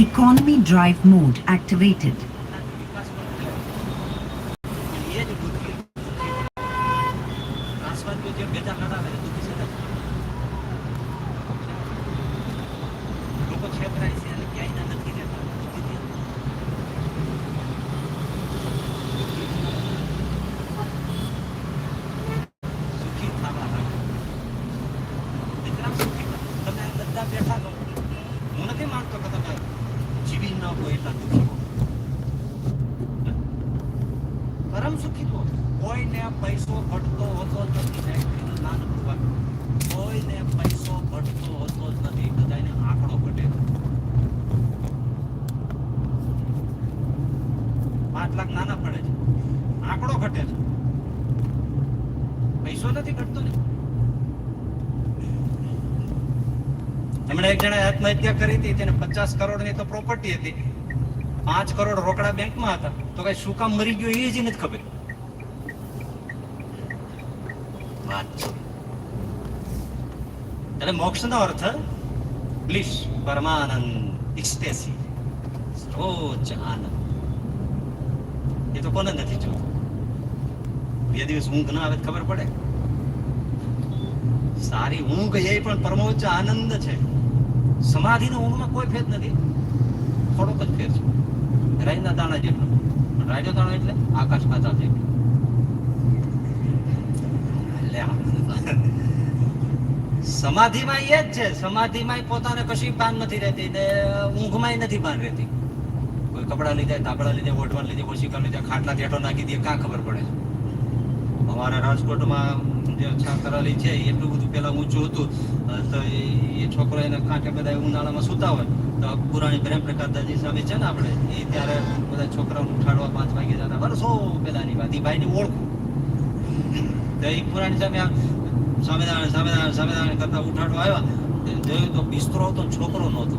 Economy drive mode activated. જણાએ આત્મહત્યા કરી હતી, તેને પચાસ કરોડની તો પ્રોપર્ટી હતી. પાંચ કરોડ રોકડા બેંકમાં હતા. તો કઈ શું કામ મરી ગયો એ જ નથી ખબર. એટલે મોક્ષનો અર્થ બ્લિસ પરમાનંદ ઇક્સ્ટેસી. સર્વોચ્ચ આનંદ. એ તો કોને નથી જોતું? બે દિવસ ઊંઘ ના આવે ખબર પડે. સારી ઊંઘ એ પણ પરમોચ્ચ આનંદ છે. સમાધિની ઊંઘમાં કોઈ ફેર નથી. થોડોક જ ફેર છે. રાઈના દાણા જેટલો. રાઈનો દાણો એટલે આકાશ પાતાળ જેટલો સમાધિમાં એ જ છે. સમાધિમાં પોતાને કશી ભાન નથી રહેતી ને ઊંઘમાં નથી ભાન રહેતી. કોઈ કપડા લીધા તાપડા લીધે ઓઢવા લીધે ઓશિકા લીધે, ખાટલા હેઠો નાખી દે કાં ખબર પડે? અમારા રાજકોટમાં જે છાકરાલી છે એટલું બધું પેલા ઊંચું હતું. તો એ છોકરો એને કાંઠે બધા ઉનાળામાં સૂતા હોય, તો પુરાણી પ્રેમ પ્રકાશ દાદી સામે છે ને આપણે, એ ત્યારે બધા છોકરાઓને ઉઠાડવા પાંચ વાગે જતા વર્ષો પેલાની વાત એ ભાઈની ઓળખું. તો એ પુરાણી સામે સામેદાણ સામેદાણ સામેદાણ કરતા ઉઠાડવા આવ્યા. જોયું તો બિસ્તરો હતો છોકરો નહોતો.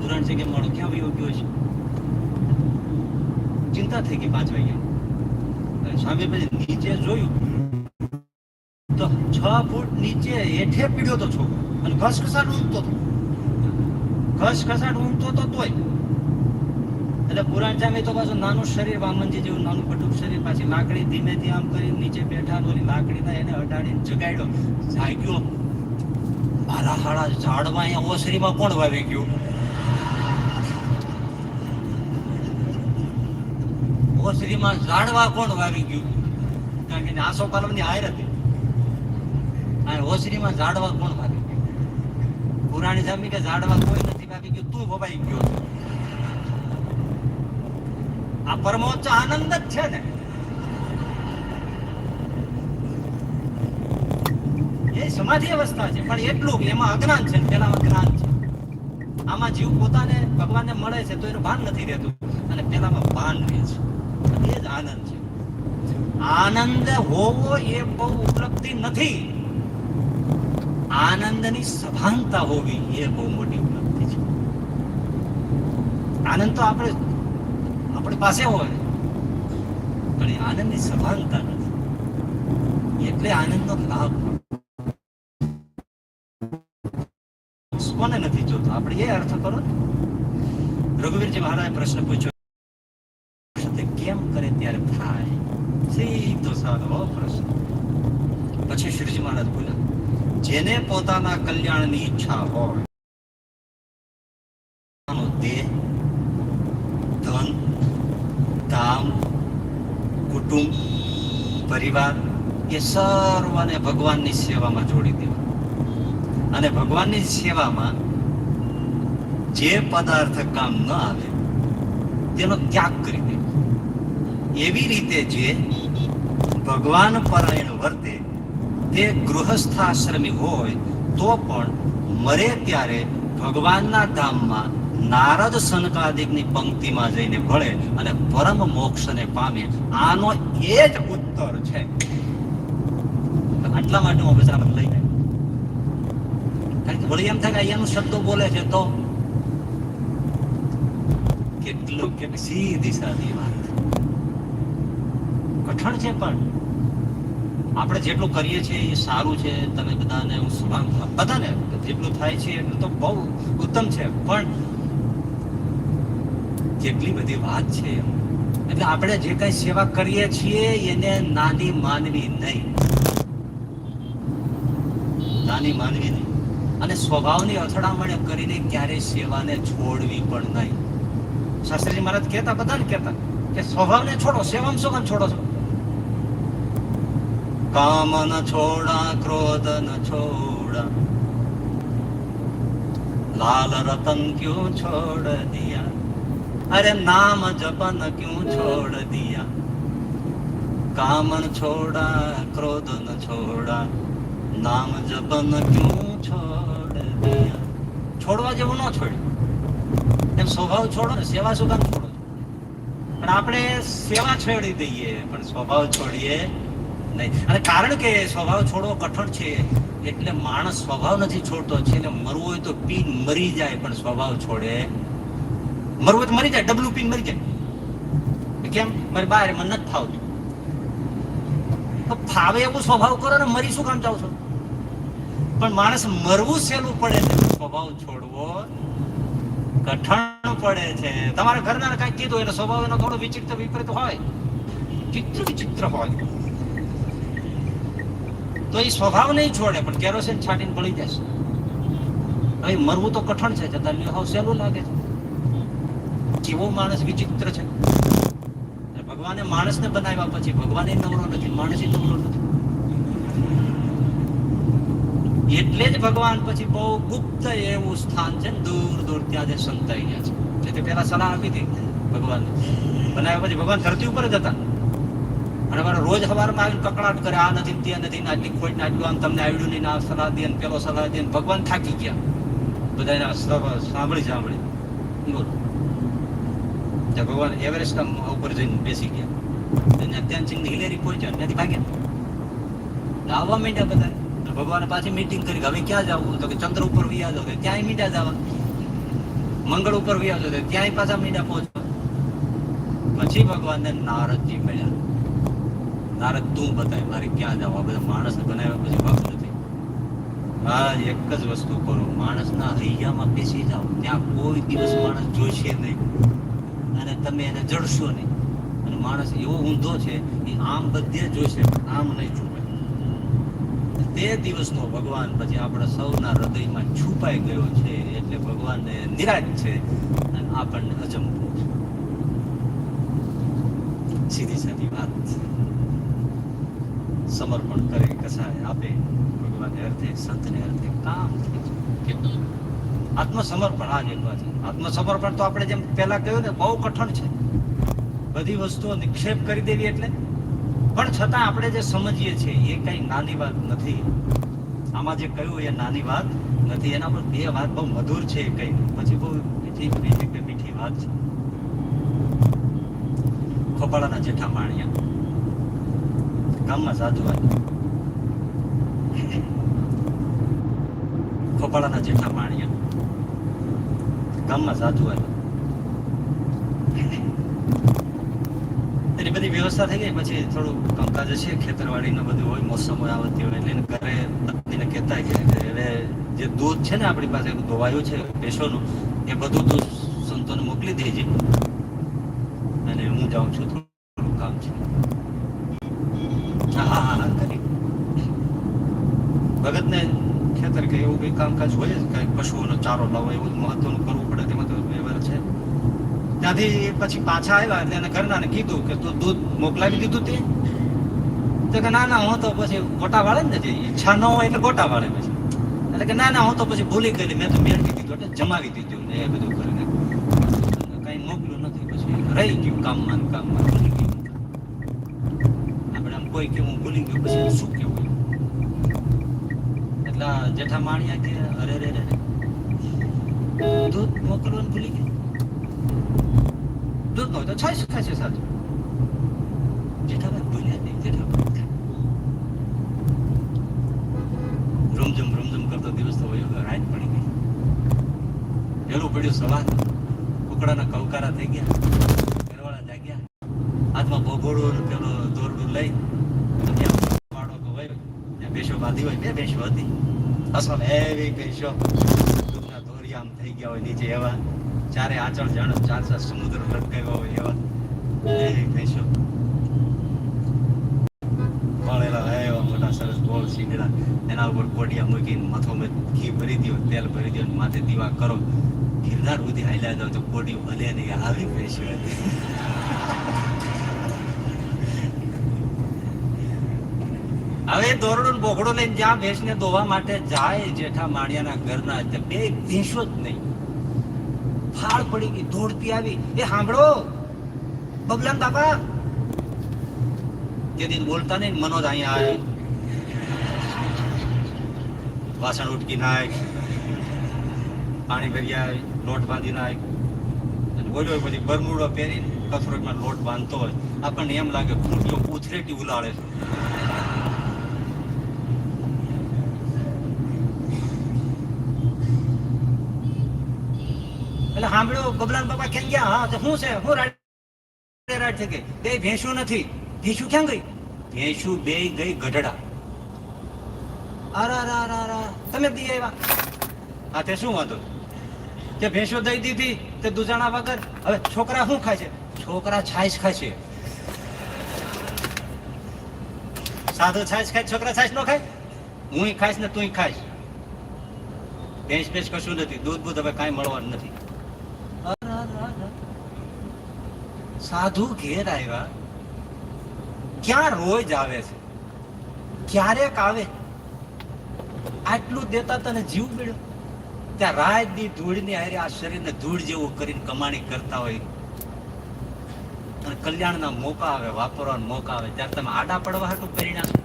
પુરાણ છે કે મારો ક્યાં વયો ગયો છે? ચિંતા થઈ ગઈ પાંચ વાગ્યા. સામે પછી નીચે જોયું તો છ ફૂટ નીચે હેઠે પીડ્યો તો છોકરો. અને ઘસઘસાટ ઊંઘતો હતો ઘસઘસાટ ઊંઘતો તો તોય. એટલે પુરાણ જામે તો પાછું નાનું શરીર, વામનજી જેવું નાનું પટુક શરીર, પાછી લાકડી ધીમેથી આમ કરી નીચે બેઠા ઓલી લાકડીના એને અડાડીને જગાડ્યો. જાગ્યો. મારા હાડા ઝાડમાં અહીંયા ઓસરીમાં કોણ વાવી ગયું? ઓસરીમાં ઝાડવા કોણ વાવી ગયું? કારણ કે આસો પાલવની હાયર હતી. આ ઓસરીમાં ઝાડવા કોણ ભાગી પુરાણી જમી કે ઝાડવા કોઈ નથી ભાગી ગયું? તું વવાઈ ગયો આ પરમોચ્ચ આનંદ જ છે ને. એ સમાધિ અવસ્થા છે, પણ એટલું એમાં અજ્ઞાન છે ને પેલામાં જ્ઞાન છે. આમાં જીવ પોતાને ભગવાનને મળે છે તો એનું ભાન નથી રહેતું, અને પેલામાં ભાન રહે છે. એ જ આનંદ છે. આનંદ હોવો એ બહુ ઉપલબ્ધિ નથી. આનંદની સભાનતા હોવી એ બહુ મોટી ઉપલબ્ધિ છે. આનંદ તો આપણે, આપણી પાસે હોય, પણ આનંદની સભાનતા નથી. એટલે આનંદનો લાભ કોને નથી જોતો? આપણે એ અર્થ કરો. રઘુવીરજી મહારાજે પ્રશ્ન પૂછ્યો તે કેમ કરે ત્યારે થાય સીધો સાધો પ્રશ્ન પછી શ્રીજી મહારાજ બોલ્યા જેને પોતાના કલ્યાણની ઈચ્છા હોય ધન ધામ કુટુંબ, પરિવાર, એ સર્વને ભગવાનની સેવામાં જોડી દેવા. અને ભગવાનની સેવામાં જે પદાર્થ કામ ન આવે, તેનો ત્યાગ કરી દેવો એવી રીતે જે ભગવાન પરાયણ વર્તે, તે ગૃહસ્થાશ્રમી હોય તો પણ મરે ત્યારે ભગવાનના ધામમાં નારદ સનકાદિકની પંક્તિમાં જઈને ભળે અને પરમ મોક્ષને પામે. આનો એ જ ઉત્તર છે. આટલા માટે હું અભિશ્રામ લઈ જાય. વળી એમ થાય કે અહીંયાનું શબ્દો બોલે છે તો કેટલું કે સીધી સાદી વાત. કઠણ છે પણ. આપણે જેટલું કરીએ છીએ એ સારું છે. તમે બધાને હું સલામ બધાને જેટલું થાય છે એટલું તો બહુ ઉત્તમ છે. પણ કેટલી બધી વાત છે એટલે આપણે જે કઈ સેવા કરીએ છીએ એને નાની માનવી નહીં. નાની માનવી નહીં. અને સ્વભાવની અથડામણ કરીને ક્યારેય સેવાને છોડવી પણ નહીં. શાસ્ત્રીજી મહારાજ કહેતા બધાને કહેતા કે સ્વભાવને છોડો, સેવામાં શું કામ છોડો છો? કામ ન છોડા ક્રોધ ન છોડા લાલ રતન ક્યું છોડ દિયા અરે નામ જપન ક્યું છોડ દિયા કામ ન છોડા ક્રોધ ન છોડા નામ જપન ક્યું છોડ દિયા છોડવા જેવું ન છોડ્યું. એમ સ્વભાવ છોડો ને, સેવા સુકામ છોડો પણ આપણે સેવા છોડી દઈએ, પણ સ્વભાવ છોડીએ નહીં. અને કારણ કે સ્વભાવ છોડવો કઠણ છે, એટલે માણસ સ્વભાવ નથી છોડતો. છે ને મરવું હોય તો પીન મરી જાય, પણ સ્વભાવ છોડે. મરવું તો મરી જાય, ડબલું પીન મરી જાય. કેમ? મારી બહાર મને નથી ફાવતું. તો ફાવે એવું સ્વભાવ કરો ને મરી શું કામ જાવ છો? પણ માણસ મરવું સહેલું પડે છે સ્વભાવ છોડવો કઠણ પડે છે. તમારા ઘરના કઈ કીધું એનો સ્વભાવ એનો થોડો વિચિત્ર વિપરીત હોય. ચિત્ર વિચિત્ર હોય. તો એ સ્વભાવ નહીં છોડે, પણ કેરોસીન છાંટીને ભળી જશે હવે મરવું તો કઠણ છે છતાં હાવ સહેલું લાગે છે. જેવો માણસ વિચિત્ર છે. ભગવાને માણસને બનાવ્યા પછી ભગવાને નવરો નથી, માણસ નવરો નથી. એટલે જ ભગવાન પછી બહુ ગુપ્ત એવું સ્થાન છે ને, દૂર દૂર ત્યાં જે સંતાઈ ગયા છે. એટલે પેલા સલાહ આપી હતી ભગવાન બનાવ્યા પછી ભગવાન ધરતી ઉપર જ હતા. અને મારે રોજ સવારમાં આવીને કકડાટ કરે, આ નથી ને તે નથી ને આટલી ખોટ આટલું આમ તમને આવડ્યું નહીં આ સલાહ દે પેલો સલાહ દે ભગવાન થાકી ગયા. બધા સાંભળી સાંભળી. બોલો? ત્યાં ભગવાન એવરેસ્ટ ઉપર જઈને બેસી ગયા. અને અત્યાર સિંહ હિલેરી પહોંચ્યા ત્યાંથી ભાગ્યા. આવવા માંડ્યા બધા ભગવાને પાછી મીટિંગ કરી હવે ક્યાં જવું? તો કે, ચંદ્ર ઉપર વ્યા જાવ ત્યાંય મીડા જવા. મંગળ ઉપર વ્યા જાવ ત્યાંય પાછા મીડા પહોંચવા. પછી ભગવાનને નારદજી મળ્યા. નારદ, તું બતાય, મારે ક્યાં જવું આ બધા માણસને બનાવ્યા પછી ભાગ નથી. મહારાજ એક જ વસ્તુ કરો, માણસના હૈયામાં બેસી જાઓ. ત્યાં કોઈ દિવસ માણસ જોઈશે નહીં. અને તમે એને જડશો નહીં. અને માણસ એવો ઊંધો છે એ આમ બધે જોઈશે આમ નહીં છુપાય તે દિવસનો ભગવાન પછી આપણા સૌના હૃદયમાં છુપાઈ ગયો છે, એટલે ભગવાનને નિરાશ છે અને આપણને અજંબો છે. સીધી સાદી વાત. સમર્પણ કરે કસાય આપે. ભગવાનને અર્થે સંતને અર્થે કામ. કેટલું આત્મસમર્પણ આ જ એક વાત છે. આત્મસમર્પણ તો આપણે જેમ પહેલા કહ્યું ને બહુ કઠણ છે. બધી વસ્તુઓ નિક્ષેપ કરી દેવી એટલે. પણ છતાં આપણે જે સમજીએ છીએ એ કઈ નાની વાત નથી. આમાં જે કહ્યું એ નાની વાત નથી. એના પર બે વાત બહુ મધુર છે કઈ. પછી બહુ મીઠી મીઠી કે મીઠી વાત છે. ખોપાળાના જેઠા માણિયા. ગામમાં સાધુ આવ્યા ખોપાળાના જેઠા માણિયા. ગામમાં સાધુ આવ્યા એની બધી વ્યવસ્થા થઈ ગઈ, પછી થોડું કામકાજ છે ખેતરવાડીનું બધું હોય, મોસમ હોય, આવતી હોય, એટલે ઘરે પત્નીને કહેતા કે હવે જે દૂધ છે ને આપણી પાસે ધોવાયું છે, ભેંસોનું, એ બધું તું સંતોને મોકલી દેજે. અને હું જાઉં છું થોડું કામ છે હા હા હા કરી ભગતને ખેતર કે એવું કંઈ કામકાજ હોય જ કંઈક પશુઓનો ચારો લાવો, એવું મહત્વનું કરવું પડે, તેમાં તો વ્યવહાર છે. ત્યાંથી પછી પાછા આવ્યા એટલે એને ઘરનાને કીધું કે તું દૂધ મોકલાવી દીધું તે. તો કે ના ના, હું તો પછી ગોટા વાળે ને જે ઈચ્છા ન હોય એટલે ગોટા વાળે પછી. એટલે કે ના ના, હું તો પછી ભૂલી ગયેલી, મેં તો મેળવી દીધું એટલે જમાવી દીધું ને એ બધું કરીને. કઈ મોકલ્યું નથી, પછી રહી ગયું કામમાં કામમાં, ભૂલી ગયું. આપણે આમ કોઈ કે હું ભૂલી ગયો, પછી શું કેવું એટલે જેઠા માણિયા કે અરે રે રે દૂધ મોકલવાનું ભૂલી ગયા દૂધ નો તો છાશ છે સાચું. જેઠાભાઈ ભૂલ્યા નહીં જેઠાભાઈ રૂમઝમ રૂમઝમ કરતો દિવસ તો વયો રાત પડી ગઈ. વહેલું પડ્યું સવાર. કુકડાના કવકારા થઈ ગયા, ઘરવાળા જાગ્યા. હાથમાં ભોગોળો પેલો દોરડું લઈ ત્યાં બેસો બાંધી હોય, બે ભેંસો હતી. અસલ એવી બેસો દૂધના દોરી થઈ ગયા હોય નીચે એવા. ચારે આચળ જાણે ચાર સમુદ્ર લટકાવ્યા હોય એવા. ભેંસો વળેલા એવા મોટા સરસ ગોળ શીંગડા. એના ઉપર કોડિયા મૂકીને માથો મેં ઘી ભરી દો તેલ ભરી દો માથે દીવા કરો. ગિરનાર સુધી હાલ્યા જાવ તો કોડિયું ભલે નહીં, આવી ભેંસો હવે દોરડું બોકડો લઈને જ્યાં ભેંસને દોવા માટે જાય જેઠા માળિયાના ઘરના બે ભેંસો જ નહીં. ફાળ પડી ગઈ દોડતી આવી. એ સાંભળો બબલામ બાપા. તે દિન બોલતા નહીં મનોજ અહીંયા આવે. વાસણ ઉટકી નાખ, પાણી ભરી આવે, લોટ બાંધી અને બોલ્યો પછી બરમુડો પહેરીને કસરતમાં લોટ બાંધતો હોય. આપણને એમ લાગે ખૂંટીઓ ઉથરેટી ઉલાળે છે. સાંભળ્યો બબલાન બાપા કેમ ગયા? હા, તો શું છે? હું રાડે રાડ છે કે? બે ભેંસું નથી. ભેંસું ક્યાં ગઈ? ભેંસું બે ગઈ ગઢડા. અરે રા રા રા તમે દી આવ્યા. હા, તે શું વાંધો? કે ભેંસો દઈ દીધી તે દુજાણા વગર. હવે છોકરા શું ખાય છે? છોકરા છાશ ખાય છે. સાદો છાશ ખાય, છોકરા છાશ નો ખાય? હું ખાઈશ ને તું ખાઈશ. ભેંસ ભેંસ કશું નથી. દૂધ બૂધ હવે કાંઈ મળવાનું નથી અરે, અરે, અરે. સાધુ ઘેર આવ્યા. ક્યાં રોજ આવે છે? ક્યારેક આવે? આટલું દેતા તને જીવ મળ્યો? ત્યાં રાત દી ધૂળની હારે આ શરીરને ધૂળ જેવું કરીને કમાણી કરતા હોય. અને કલ્યાણના મોકા આવે વાપરવાના મોકા આવે. ત્યારે તમે આડા પડવા હાટું પરિણામ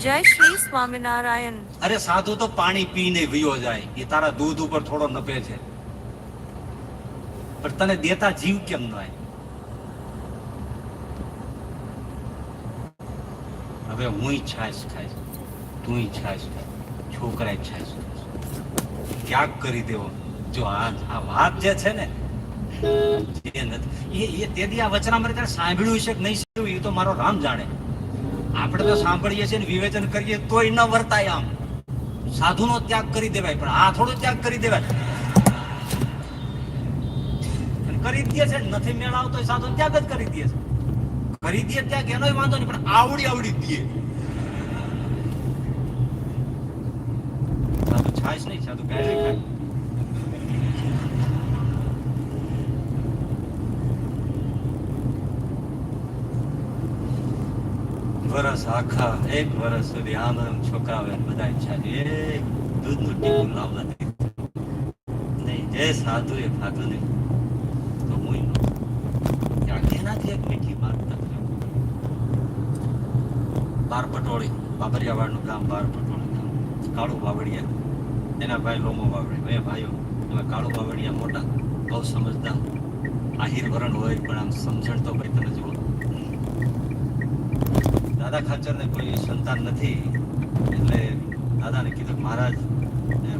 જય શ્રી સ્વામિનારાયણ. અરે સાધુ તો પાણી પીને વિયો જાય. એ તારા દૂધ ઉપર થોડો નપે છે. પણ તને દેતા જીવ કેમ ન હવે હું છાશ ખાઈશ તું છાશ ખાય છોકરા છાશ ત્યાગ કરી દેવો. જો આ આ વાત જે છે ને સાંભળ્યું છે નહીં સાંભળ્યું? એ તો મારો રામ જાણે. આપણે તો સાંભળીએ છીએ ને, વિવેચન કરીએ તોય ન વર્તાય આમ. સાધુનો ત્યાગ કરી દેવાય, પણ આ થોડો ત્યાગ કરી દેવાય. દે છે નથી મેળ આવતો હોય સાધુ ત્યાગ જ કરી દે છે કરી દે ત્યાગ એનોય વાંધો નહીં, પણ આવડી આવડી દે સાધુ છાશ નહીં સાધુ કાંઈ નહીં વરસ આખા, એક વરસ સુધી આમ આમ છોકરાઓ બધા ઈચ્છા છે એક દૂધનું ટીપું લાવવા નહીં જે સાધુ એ ખાધું નહીં. નહોતો. ત્યાં એનાથી એક મીઠી વાત નથી બાર પટોળી, બાબરિયાવાડનું ગામ બાર પટોળી ગામ. કાળુ બાવડિયા એના ભાઈ લોમો બાવળી બે ભાઈઓ. એમાં કાળુ બાવળિયા મોટા. બહુ સમજદાર. આહિર વરણ હોય, પણ આમ સમજણ તો ભાઈ તમે જુઓ દાદા ખાચરને કોઈ સંતાન નથી. એટલે દાદાને કીધું મહારાજ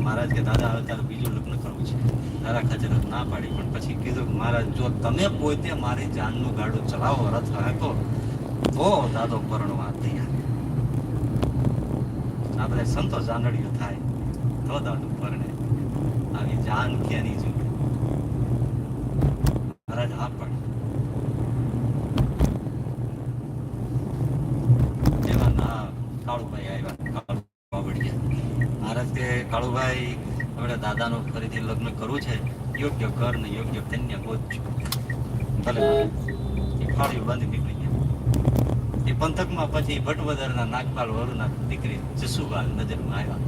મહારાજ કે, દાદા, હવે તારે બીજું લગ્ન કરવું છે. તારા ખાચરે ના પાડી, પણ પછી કીધું મહારાજ, જો તમે પોતે મારી જાનનું ગાડું ચલાવો, રથ રાખો તો દાદો પરણવા તૈયાર. આપણે સંતો જાનડીઓ થાય, તો દાદો પરણે. આવી જાન ક્યાંની જોઈએ મહારાજ હા પાડી એવા ના કાળુભાઈ આવ્યા કાળુ બાવળિયા મહારાજ કે કાળુભાઈ આપણે દાદાનું ફરીથી લગ્ન કરવું છે, યોગ્ય ઘર ને યોગ્ય કન્યા ગોતજો ભલે. એ બાંધી નીકળી ગયા. એ પંથકમાં પછી ભટવદરના નાગપાલ વરુના દીકરી જસુબા નજરમાં આવ્યા.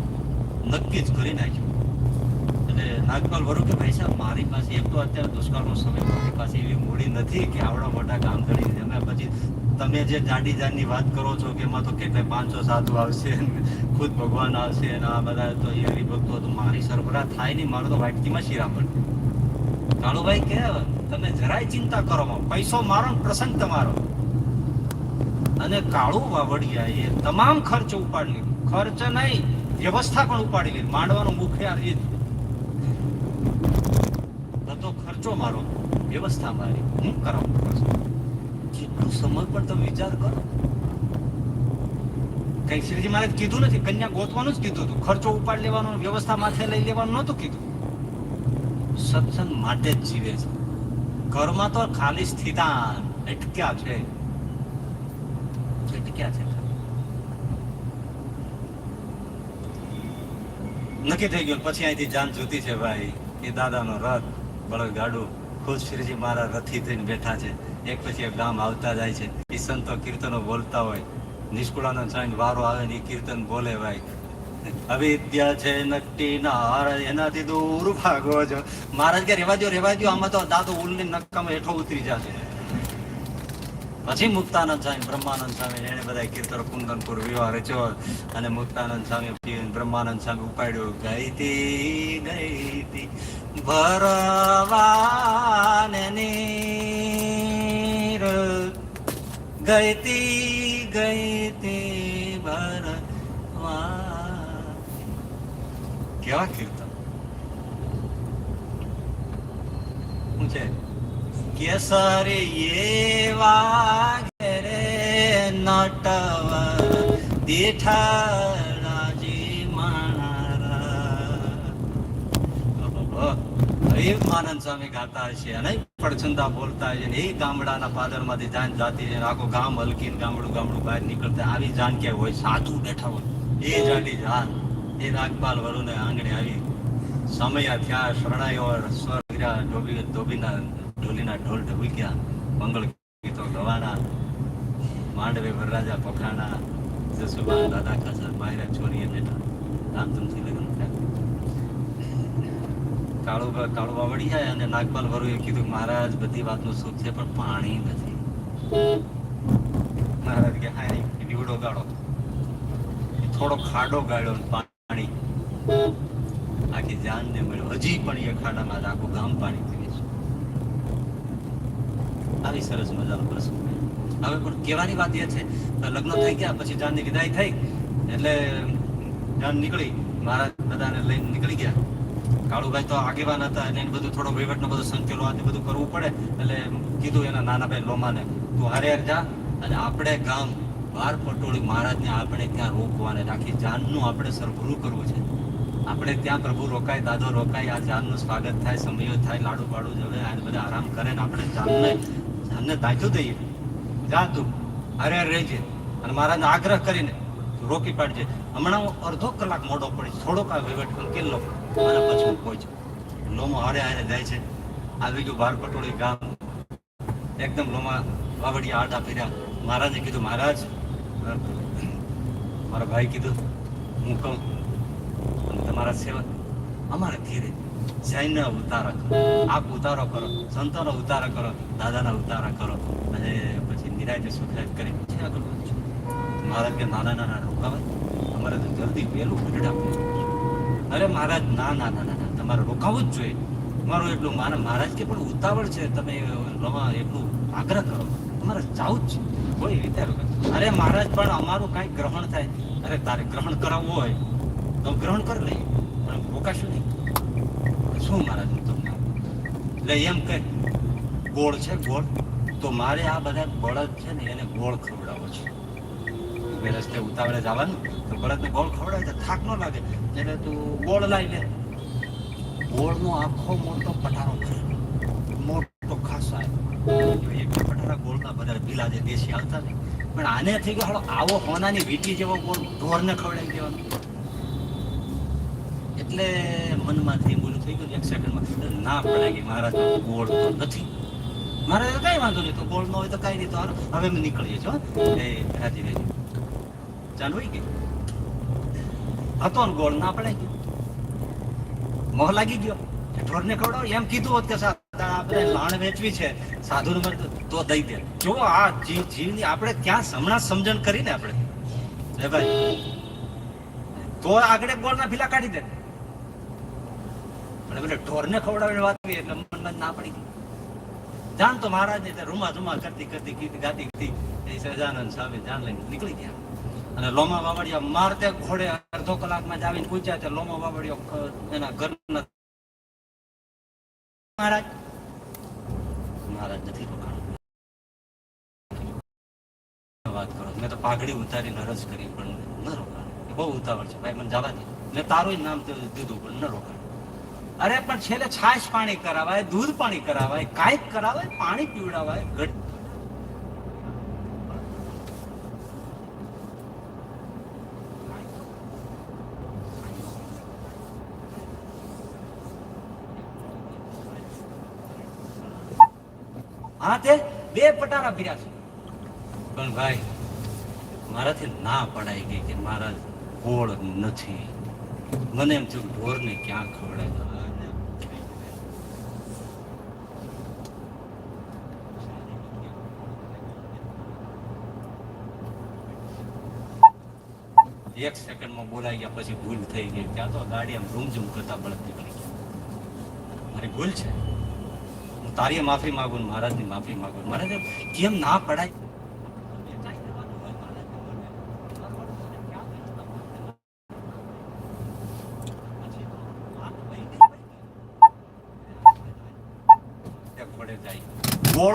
નક્કી જ કરી નાખ્યું. એટલે નાગપાલ વરુ કે ભાઈ સાહેબ, મારી પાસે એક તો અત્યારે દુષ્કાળનો સમય, મારી પાસે એવી મૂડી નથી કે આવડા મોટા કામ કરી અમે પછી તમે જે જાડી જાડની વાત કરો છો કે એમાં તો કેટલાય પાંચસો સાધુ આવશે ખુદ ભગવાન આવશે અને આ બધા તો એ હરિભક્તો તો મારી સરભરા થાય નહીં, મારો તો વાટકીમાં શીરા પડે કાળુભાઈ કે, તમે જરાય ચિંતા કરો પૈસો મારો પ્રસંગ તમારો. અને કાળુ વાવડિયા એ તમામ ખર્ચ ઉપાડી લીધો. ખર્ચ નહીં, વ્યવસ્થા પણ ઉપાડી લીધી. માંડવાનું મુખ્ય એ બધો ખર્ચો મારો, વ્યવસ્થા મારી, હું કરાવું કેટલો સમય પણ તમે વિચાર કરો. કઈ શ્રીજી મહારાજ કીધું નથી, કન્યા ગોતવાનું જ કીધું હતું. ખર્ચો ઉપાડ લેવાનો, વ્યવસ્થા માથે લઈ લેવાનું નહોતું કીધું. સત્સંગ માટે જ જીવે છે. ઘરમાં તો ખાલી સ્થિતાન અટક્યા છે. અટક્યા છે નક્કી થઈ ગયું. પછી અહીંથી જાન જોતી છે ભાઈ, એ દાદાનો રથ. બળદ ગાડું ખુદ શ્રીજી મહારાજ રથી થઈને બેઠા છે. એક પછી એક ગામ આવતા જાય છે. એ સંતો કીર્તનો બોલતા હોય. નિષ્કુળાનંદ સ્વામી વારો આવે ને એ કીર્તન બોલે ભાઈ. અવિદ્યા છે નકટી નાર એનાથી દૂર ભાગો છો. મહારાજ કે રેવા દો રેવા દો આમાં તો દાદો ઉલની નક્કામાં હેઠો ઉતરી જશે. પછી મુક્તાનંદ સ્વામી, બ્રહ્માનંદ સ્વામી એને બધા કીર્તન કુંદનપુર વિવાહ રચ્યો અને મુક્તાનંદ સ્વામી બ્રહ્માનંદ સ્વામી ઉપાડ્યો. ગઈતી ગઈતી ભરવાને નીર. ગઈતી ગઈતી ભરવા કેવા કીર્તન? શું છે? કેસરી એવા ઘેરે નટવ દીઠાજી માણારા. સ્વામી ગાતા હશે અને પડછંદા એ ગામડાના પાદરમાંથી જાન જાતી આખું ગામ હલકીને ગામડું ગામડું બહાર નીકળતા આવી જાન ક્યાં હોય? સાધુ બેઠા હોય. એ જાડી જાન. એ નાગપાલ વરુને આંગણે આવી સમયા થયા, શરણાઈઓ સ્વર કર્યા ધોબી ધોબીના ઢોલીના ઢોલ ઢબુક્યા મંગળ ગીતો ગવાના, માંડવે વરરાજા પખાણા જસુબા દાદા ખાસર માયરા છોરી અને ધામધૂમથી લગ્ન થયા કાળુ કાળુ વાવડી જાય અને નાગપાલ વરુએ કીધું, મહારાજ, બધી વાતનું સુખ છે, પણ પાણી નથી. મહારાજ કે, હા નીવડો ગાળો. થોડો ખાડો ગાળ્યો પાણી. આખી જાન ને મળ્યો. હજી પણ એ ખાડામાં જ આખું ગામ પાણી પીવે. આવી સરસ મજાનો પ્રસંગ. હવે પણ કહેવાની વાત એ છે લગ્ન થઈ ગયા, પછી જાનની વિદાય થઈ, એટલે જાન નીકળી મહારાજ બધાને લઈને નીકળી ગયા. કાળુભાઈ તો આગેવાન હતા, એને બધું થોડો વહીવટનો બધો સંકેલો આ બધું કરવું પડે, એટલે કીધું એના નાનાભાઈ લોમાને, તું હારે હાર જા, અને આપણે ગામ બાર પટોળી મહારાજને આપણે ત્યાં રોકવાને રાખી જાનનું આપણે સરભરું કરવું છે. આપણે ત્યાં પ્રભુ રોકાય, દાદો રોકાય, આ જાનનું સ્વાગત થાય, સમયો થાય લાડુ બાડુ જવે, આ બધા આરામ કરે ને આપણે જાનને જાનને દાખ્યું દઈએ. જા તું. અરે રહેજે અને મહારાજને આગ્રહ કરીને રોકી પાડજે. હમણાં હું અડધો કલાક મોડો પડીશ. થોડોક આ વહીવટ કરી લો અને પછી હું પહોંચું. લોમો હારે હારે જાય છે. આવી ગયું બાર પટોળી ગામ. એકદમ લોમા વાવડિયા આડા ફેર્યા. મહારાજે કીધું, મહારાજ મારા ભાઈ કીધું, હું કહું તમારા સેવક અમારા ઘેરે જૈન ઉતારા કરો, આપ ઉતારો કરો, સંતોનો ઉતારા કરો, દાદાના ઉતારા કરો, અને પછી નિરાયતે સુખરાજ કરી. પછી આગળ વધશું મહારાજ કે નાના નાના રોકાવાય અમારે તો જલ્દી વહેલું આપે અરે મહારાજ, ના ના ના ના તમારે રોકાવું જ જોઈએ. મારું એટલું મારા, મહારાજ કે પણ ઉતાવળ છે, તમે રમા એટલું આગ્રહ કરો. તમારે જાવું જ છે. કોઈ રીતે અરે મહારાજ, પણ અમારું કાંઈ ગ્રહણ થાય. અરે તારે ગ્રહણ કરાવવું હોય, તો ગ્રહણ કરી લઈએ. પણ રોકાશું નહીં. શું મારા તમને? એટલે એમ કે ગોળ છે, ગોળ. તો મારે આ બધા બળદ છે ને, એને ગોળ ખવડાવો છે. બે રસ્તે ઉતાવળે જવાનું, તો બળદને ગોળ ખવડાવે તો થાક ન લાગે. એટલે તું ગોળ લાવી લે ગોળનો આખો મોટો પટારો ભરેલો. મોટો ખાસ આવ્યો એક ગોળના બધા પીલા જે દેશી આવતા ને, પણ આને થઈ ગયો આવો હોનાની વીટી જેવો ગોળ ઢોરને ખવડાવી દેવાનો. એટલે મનમાંથી થઈ ગયું એક સેકન્ડમાં ના પડે કે મહારાજ, ગોળ તો નથી. મારે કઈ વાંધો નહીં, તો ગોળ ન હોય તો કઈ નહીં, તો હવે અમે નીકળીએ છો રાજી રહેજો ચાલુ કે? હતો ને ગોળ ના પડે કે? મોહ લાગી ગયો. ઢોરને ખવડાવો, એમ કીધું હોત કે આપણે લાણ વેચવી છે સાધુ તો દઈ દે. જો આ જીવ, જીવની આપણે ત્યાં હમણાં સમજણ કરીને આપણે. ભાઈ, તો આગળ ગોળના ભીલા કાઢી દે. પણ મને ઢોરને ખવડાવીને વાત કરી એટલે મનમાં ના પડી ગઈ. જાન તો મહારાજ ને રૂમા રૂમા કરતી કરતી ગીત ગાતી ગીતી. એ સહજાનંદ સામે જાન લઈને નીકળી ગયા. અને લોમા વાવડિયા મારતે ઘોડે અડધો કલાકમાં જ પૂછ્યા છે લોમા બાબડિયો એના ઘરના મહારાજ. મહારાજ નથી વાત કરો, મેં તો પાઘડી ઉતારીને અરજ કરી, પણ ન રોકાણ. બહુ ઉતાવળ છે. ભાઈ, મને જવા દે. મેં તારું નામ દીધું, પણ ન રોકાણ. અરે, પણ છેલ્લે છાશ પાણી કરાવાય, દૂધ પાણી કરાવાય, કાંઈક કરાવાય, પાણી પીવડાવાય, ઘટ. હા, તે બે પટારા ફર્યા છે. પણ ભાઈ, મારાથી ના પડાઈ ગઈ કે મારા ગોળ નથી. મને એમ થયું ઢોરને ક્યાં ખવડાય એક સેકન્ડમાં બોલાઈ ગયા પછી ભૂલ થઈ ગઈ. ત્યાં તો ગાડી આમ રૂમઝૂમ કરતા બળદ નીકળી ગઈ. મારી ભૂલ છે? હું તારી માફી માગું ને મહારાજની માફી માંગુ મહારાજ કેમ ના પડાય?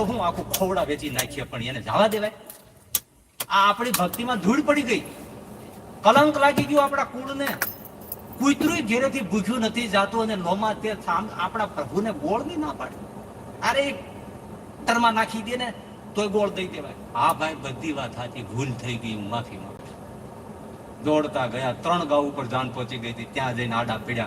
હું આખું ખોવડા વેચી નાખીએ પણ એને જવા દેવાય? આ આપણી ભક્તિમાં ધૂળ પડી ગઈ. કલંક લાગી ગયું આપણા કુળને. કૂતરું ઘેરેથી ભૂખ્યું નથી, જાતું અને લોમાં તે આપણા પ્રભુને ગોળની ના પાડે. અરે, તરમાં નાખી દે ને, તોય ગોળ દઈ દેવાય. હા ભાઈ, બધી વાત સાચી, ભૂલ થઈ ગઈ હું માફી માંગુ. દોડતા ગયા, ત્રણ ગાઉ ઉપર જાન પહોંચી ગઈ હતી, ત્યાં જઈને આડા પીડ્યા.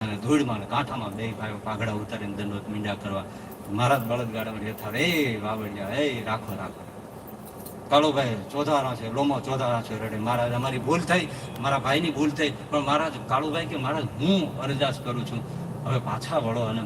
અને ધૂળમાં કાંઠામાં બે ભાઈઓ પાઘડા ઉતારીને દંડોત મીંડા કરવા. મહારાજ બળદગાડામાં રહેતા રે વાવડિયા, એ રાખો રાખો. કાળુભાઈ, ચોધારા છે, લોમો ચોધારા છે, રડે. મહારાજ, અમારી ભૂલ થઈ, મારા ભાઈની ભૂલ થઈ, પણ મહારાજ, કાળુભાઈ કે મહારાજ, હું અરદાસ કરું છું. હવે પાછા વળો અને